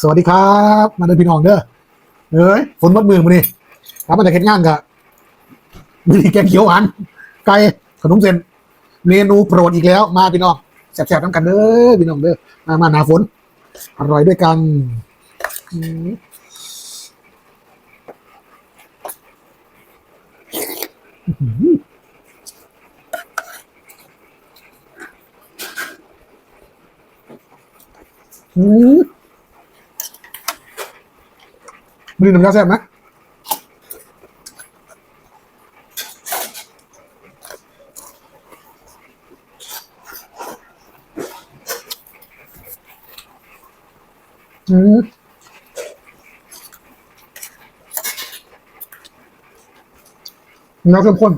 สวัสดีครับ มาเดินพี่น้องเด้อเอ้ยฝนมัดมือมานี่ครับมาจากเฮ็ดงานกะมีแกงเขียวหวานไก่ขนมเส้นเมนูโปรดอีกแล้ว มาพี่น้องแซ่บๆน้ำกันเด้อพี่น้องเด้อมามาหนาฝนอร่อยด้วยกันอืม อืมมีน้ำยาแซ่บไหมอืมน้ำเข้มข้น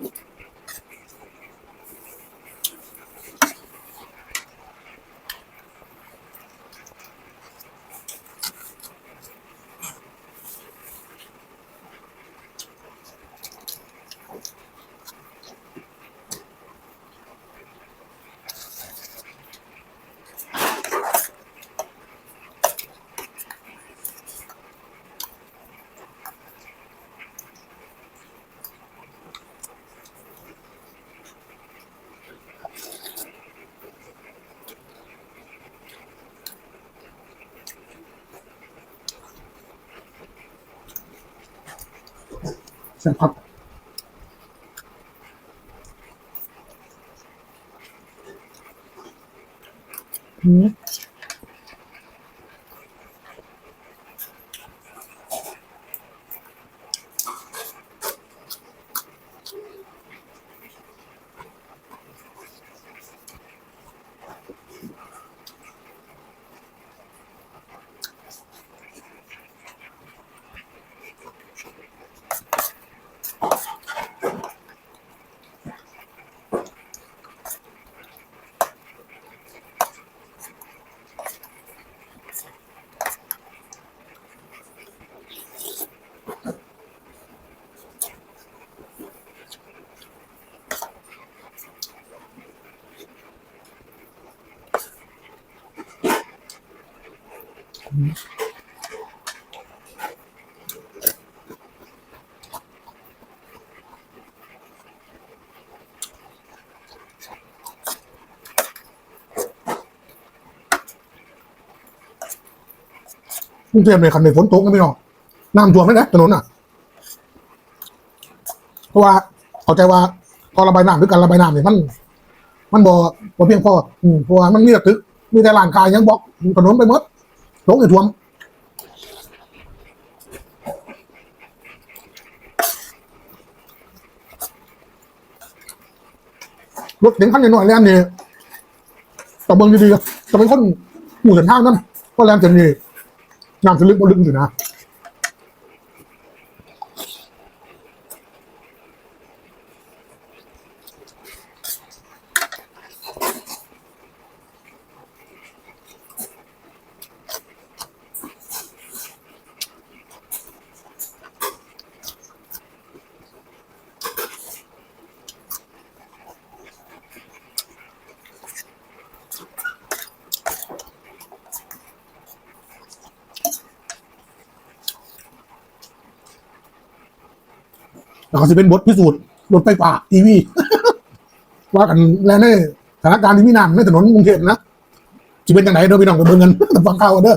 Нет. แซ่บค กรุงเทพเลยคันเป็นฝนตกนะพี่น้องน้ำท่วมไหมนะถนนอะ เพราะว่าเข้าใจว่าพอระบายน้ำหรือการระบายน้ำเนี่ยมัน มันบ่บ่เพียงพออืมเพราะว่ามันมีแต่ตึกมีแต่ร้านค้ายังบล็อกถนนไปหมด ลงในท่วมรถเก๋งคันหน่อยแลนนี่ยต่เบิ้งดีๆจะเป็นคนหมู่เส้นทางนั่นก็แลนเส้นนี้น้ำจะลึกบนลึกอยู่นะ ก็จะเป็นบทพิสูจน์รถไฟฟ้าทีวีว่ากันแล้วในสถานการณ์ที่มีน้ำในถนนกรุงเทพนะจะเป็นยังไงเด้อพี่น้องไปเบิ่งกันต่ฟังข่าวกันเด้อ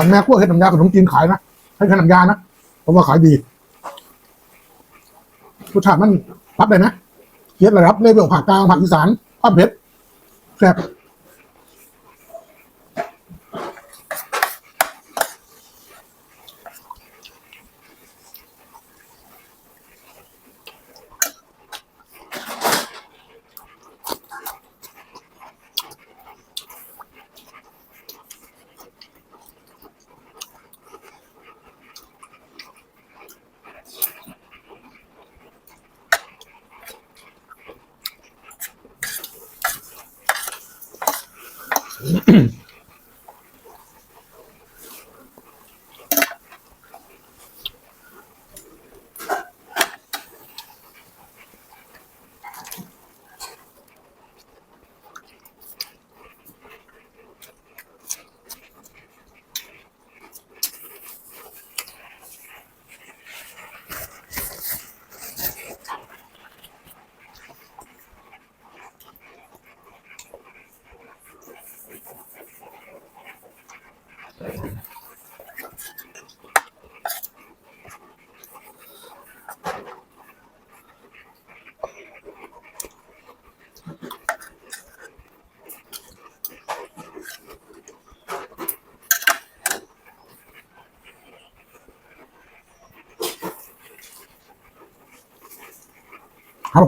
ขันแม่ขั้วเห็ดน้ำยาขนมจีนขายนะให้ขนมยานะเพราะว่าขายดีรสชาติมันรับเลยนะเย็ดระดับเลเวลผักกลางผักอีสานภาวเพชรแซ่บ ครั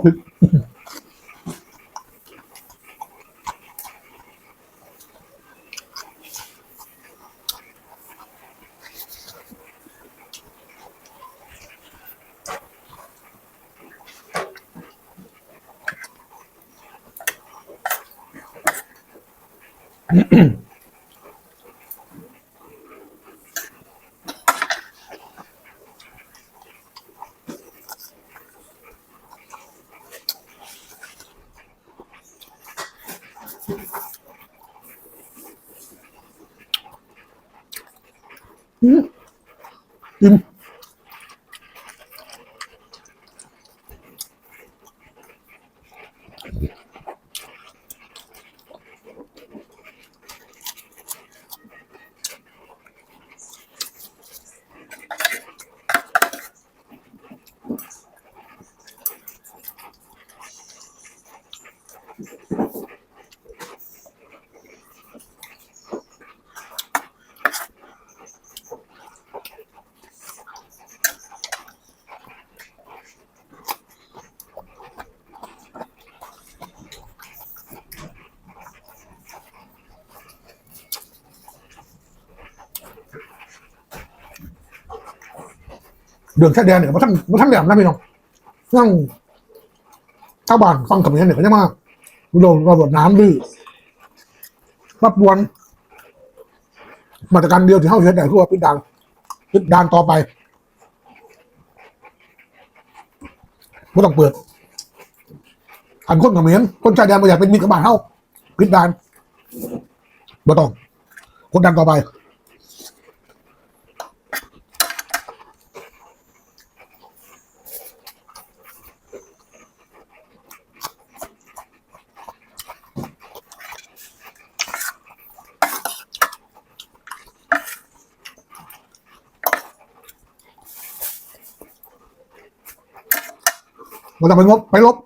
เดือดชายแดนเนี่ยมันท่านมันท่านแหลมนะพี่น้องนั่งชาวบ้านฟังคำนี้เนี่ยก็จะมาโดนระเบิดน้ำดื้อรับวนมาตรการเดียวที่เข้าเฮ็ดได้คือว่าปิดด่านปิดด่านต่อไปไม่ต้องเปิดอันคนเขมรคนชายแดนมาอยากเป็นมิตรกับบ้านเฮาปิดด่านไม่ต้องคนดันต่อไป มันต้องไปงบไปลบ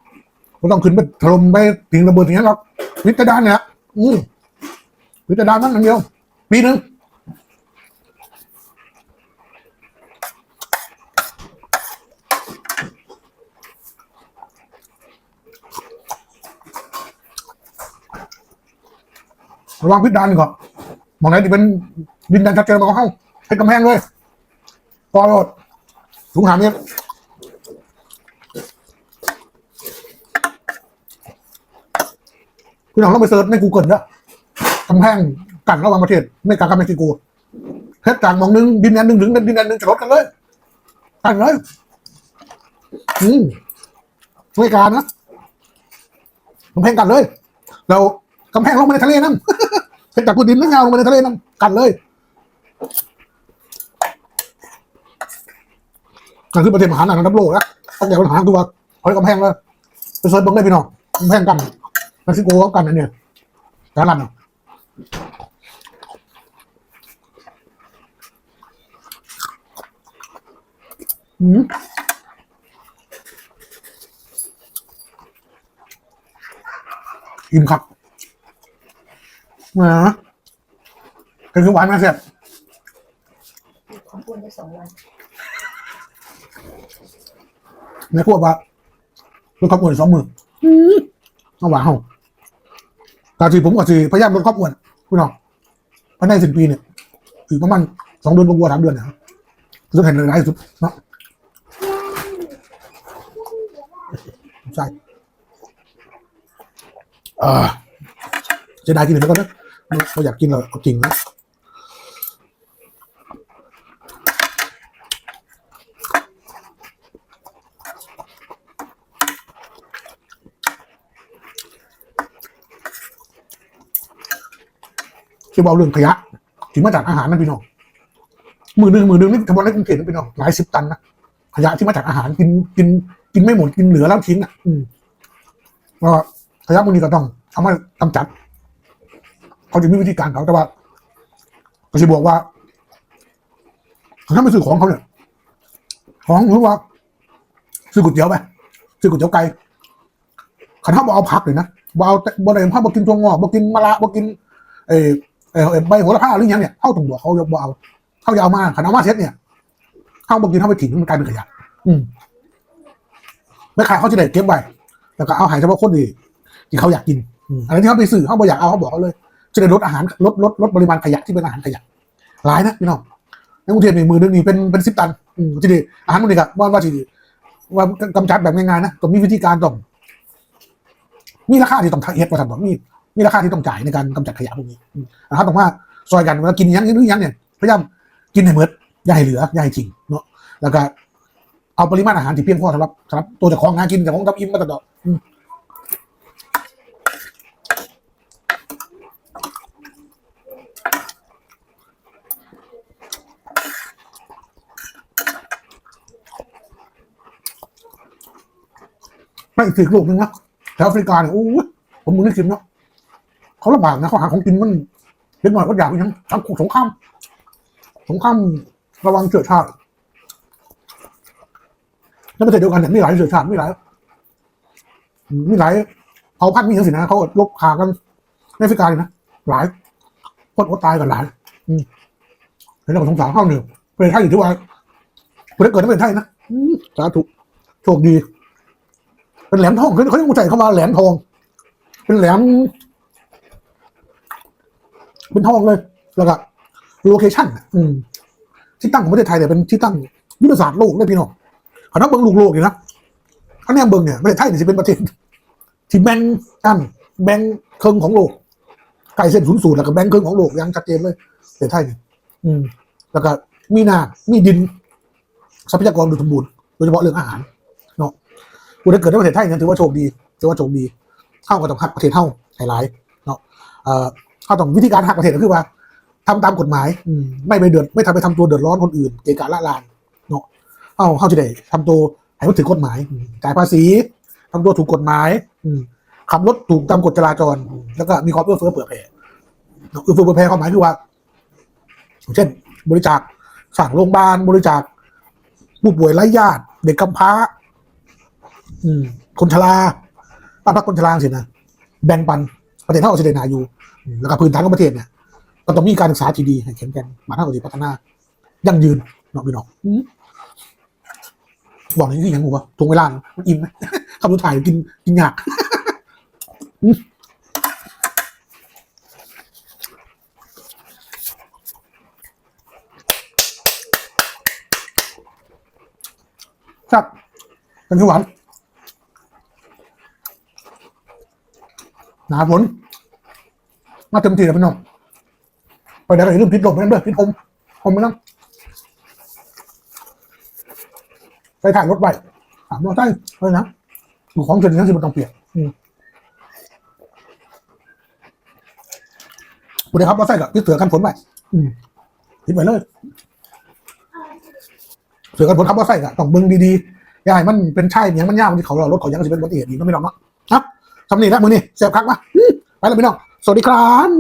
มันต้องขึ้นไปถล่มไปถึงระเบิดอย่างนั้หรอกวิจารณ์เนี่ยอืมวิจารณ์นั่นอย่างเดียวปีหนึ่งระวังพิษดานก่อนมองไหนที่เป็นดินแดนชัดเจนมาเข้าให้กำแพงเลยพอรถถุงหาเมต พี่น้องต้องไปเซิร์ชใน Google นะกำแพงกันระหว่างประเทศไม่กลางกับเม็กซิโกเพชรกลางมองหนึงดินแดนหนึ่งถึงดินแดนหนึ่งจะลดกันเลยกันเลยอืมไม่การนะกำแพงกันเลย เรากำแพงลงมาในทะเลนั่นเพชรจากกูดินไม่เงาลงมาในทะเลนั่นกันเลยนั่นคือประเทศมหาอำนาจระดับโลกนะตั้งแต่ปัญหาตัวเอากำแพงเลยไปเซิร์ชเบิ่งได้พี่น้องกำแพงกัน เม็กซิโกเขากันนะเนี่ยสารันอะอืมอิ่มครับนะกินนคือหวานมาเสร็จของคุณได้สองวันในขวดว่าลูกกระปุกสองหมื่นเอาหวานเหรอ ตาสีผมก็สีพยายามลดความอ้วนคุณน้องภายในสิ้นปีเนี่ยอีกประมาณสองเดือนกว่าสามเดือนเนะครับจะเห็นเลยหลายสุดเนาะใช่เออจะได้กินเดี๋ยวก่อนนะเราอยากกินเราเอาจริงนะ จะบอกเรื่องขยะที่มาจากอาหารนั่นพี่น้องมือหนึ่งมือหนึ่งนี่เฉพาะในกรุงเทพนะพี่น้องหลายสิบตันนะขยะที่มาจากอาหารกินกิน กินไม่หมดกินเหลือแล้วทิ้งอะ อืมก็ขยะพวกนี้ก็ต้องเอามากำจัด เขาจะมีวิธีการเขาแต่ว่าก็จะบอกว่าถ้าไปซื้อของเขาเนี่ยของหรือว่าซื้อก๋วยเตี๋ยวไปซื้อก๋วยเตี๋ยวไก่ขันห้าบเอาผักเลยนะบอกเอาแต่บ่ได้ห้าบกินตัวงอกบ่กินมะระบ่กิน เออ เออเอ่อใบโหระพาหรือยังเนี่ยเข้าตรงบอกเขาจะบ่เอาเขาจะเอามาขันเอามาเซ็ตเนี่ยเข้าบ่กินเข้าไปถิ่นมันกลายเป็นขยะอืมไม่ขายเขาจะได้เก็บไว้แล้วก็เอาหายเฉพาะคนที่ที่เขาอยากกินอืมอะไรที่เขาไปสื่อเขาบ่อยากเอาเขาบอกเขาเลย จะได้ลดอาหารลดลดลดปริมาณขยะที่เป็นอาหารขยะหลายนะพี่น้องในกรุงเทพนี่มือนึงนี่เป็นเป็นสิบตันอืมที่ดีอาหารพวกนี้ก็ว่าว่าที่ดีว่ากำจัดแบบง่ายๆนะต้องมีวิธีการต้องมีราคาที่ต้องเฮ็ดว่าทำบอกมี มีราคาที่ต้องจ่ายในการกำจัดขยะพวกนี้นะครับต้องว่าซอยกันเวลากินยังนี้หรืออยังเนี่ยพยายามกินให้หมดอย่าให้เหลืออย่าให้ทิ้งเนาะแล้วก็เอาปริมาณอาหารที่เพียงพอสำหรับสำหรับตัวเจ้าของงานกินแต่ของทำอิ่มมาตลอดอืมไม่ถึงลูกนึงนะแถวแอฟริกาเนี่ยโอ้ยผมมึงนึกถึงเนาะ เขาลำบากนะเขาหาของกินมันเล็กน้อยก็อยากยังทั้งสงครามสงครามระวังเชื้อชาติแล้วประเทศเดียวกันเนี่ยมีหลายเชื้อชาติมีหลายมีหลายเผ่าพันธุ์มีอย่างสินะเขาลบขากันในฟริกาเลยนะหลายคนอดตายกันหลายอืมเห็นแล้วก็สงสารเข้าหนึ่งประเทศไทยอยู่ที่ว่าประเทศเกิดในประเทศไทยนะสาธุโชคดี เป็นแหลมทองเขาเขาต้องใจเข้ามาแหลมทอง เป็นแหลม เป็นทองเลย แล้วก็โลเคชั่นอืมที่ตั้งของประเทศไทยเนี่ยเป็นที่ตั้งยุทธศาสตร์โลกเลยพี่น้องเขานับเบิ้งลูกโลกอยู่นะเขาแนมเบิ้งเนี่ยประเทศไทยเนี่ยจะเป็นประเทศที่แบ่งกัน แบ่งเครึ่งของโลกไกลเส้นศูนย์สูตรแล้วก็แบ่งเครึ่งของโลกย่างชัดเจนเลยประเทศไทยเนี่ยอืม แล้วก็มีน้ำมีดิน ทรัพยากรดูสมบูรณ์โดยเฉพาะเรื่องอาหารเนาะกูถ้าเกิดในประเทศไทยเนี่ยถือว่าโชคดีถือว่าโชคดีเข้ากับต้องหักประเทศเท่าไฮไลท์เนาะเอ่อ เข้าต้องวิธีการหักประเทศก็คือว่าทำตามกฎหมายอืมไม่ไปเดือดไม่ทำไปทำตัวเดือดร้อนคนอื่นเกะกะละลานเอาเข้าจะได้ทำตัวให้มันถือกฎหมายจ่ายภาษีทำตัวถูกกฎหมาย อืมขับรถถูกตามกฎจราจร แล้วก็มีความเอื้อเฟื้อเผื่อแผ่เอื้อเฟื้อเผื่อแผ่ความหมายคือว่าเช่น บริจาคสร้างโรงพยาบาลบริจาคผู้ป่วยไร้ญาติ เด็กกำพร้า อืม คนชราบ้านพักคนชราสินะแบ่งปัน ประเทศเท่ากับเสด็จนาอยู่ แล้วก็พื้นฐานของประเทศเนี่ยก็ต้องมีการศึกษาที่ดีให้แข็งแกร่งมาท่ากับที่พัฒนา ยั่งยืนเนาะพี่น้องบอกอย่างนี้ยังงูวะทวงเวลานะมันอิ่มไหมขับรถถ่ายกินกินยากครับเป็นทุกวัน หนาฝนมาเต็มที่แล้วพี่น้องไปได้ก็อย่าลืมพิดลมไปนั่นด้อพิดอมอมไปนั่งไปถ่ายรถไปถามว่าใช่เลยนะอยู่ของเกินนั้นสิมันต้องเปลี่ยนอืมคุณครับว่าใส่กับที่เสือกันฝนไปอืมทิ้งไปเลยเสือกันฝนครับว่าใส่กับต้องเบิ้งดีๆอย่าให้มันเป็นใช่อย่างมันยากมันที่เขาเรารถเขายังสิเป็นอุบัติเหตุอีกนะไม่ลองเนาะครับ ทำนี่แล้วมือนี่เสียบคักมาไปแล้วพี่น้องสวัสดีครับ